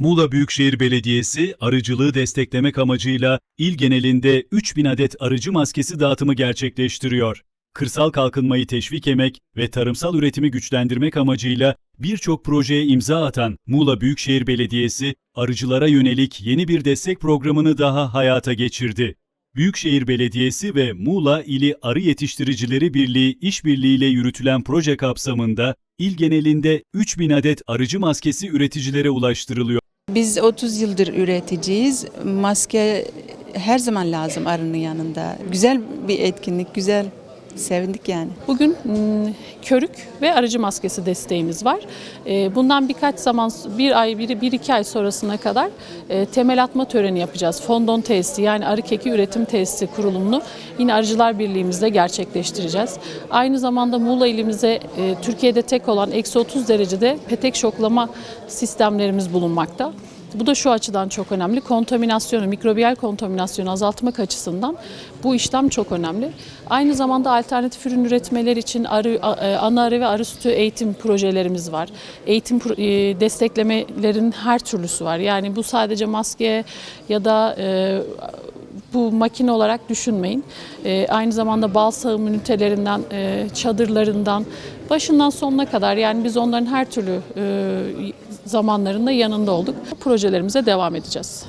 Muğla Büyükşehir Belediyesi arıcılığı desteklemek amacıyla il genelinde 3000 adet arıcı maskesi dağıtımı gerçekleştiriyor. Kırsal kalkınmayı teşvik etmek ve tarımsal üretimi güçlendirmek amacıyla birçok projeye imza atan Muğla Büyükşehir Belediyesi arıcılara yönelik yeni bir destek programını daha hayata geçirdi. Büyükşehir Belediyesi ve Muğla İli Arı Yetiştiricileri Birliği işbirliğiyle yürütülen proje kapsamında il genelinde 3000 adet arıcı maskesi üreticilere ulaştırılıyor. Biz 30 yıldır üreticiyiz. Maske her zaman lazım arının yanında. Güzel bir etkinlik, güzel. Sevindik yani. Bugün mm, körük ve aracı maskesi desteğimiz var. E, Bundan birkaç zaman, bir ay, bir, bir iki ay sonrasına kadar e, temel atma töreni yapacağız. Fondon tesisi yani arı keki üretim tesisi kurulumunu yine Arıcılar Birliğimizle gerçekleştireceğiz. Aynı zamanda Muğla ilimize e, Türkiye'de tek olan eksi 30 derecede petek şoklama sistemlerimiz bulunmakta. Bu da şu açıdan çok önemli. Kontaminasyonu, mikrobiyal kontaminasyonu azaltmak açısından bu işlem çok önemli. Aynı zamanda alternatif ürün üretmeler için arı, e, ana arı ve arı sütü eğitim projelerimiz var. Eğitim e, desteklemelerin her türlüsü var. Yani bu sadece maske ya da e, bu makine olarak düşünmeyin. E, aynı zamanda bal sağım ünitelerinden, e, çadırlarından, başından sonuna kadar yani biz onların her türlü e, zamanlarında yanında olduk. Projelerimize devam edeceğiz.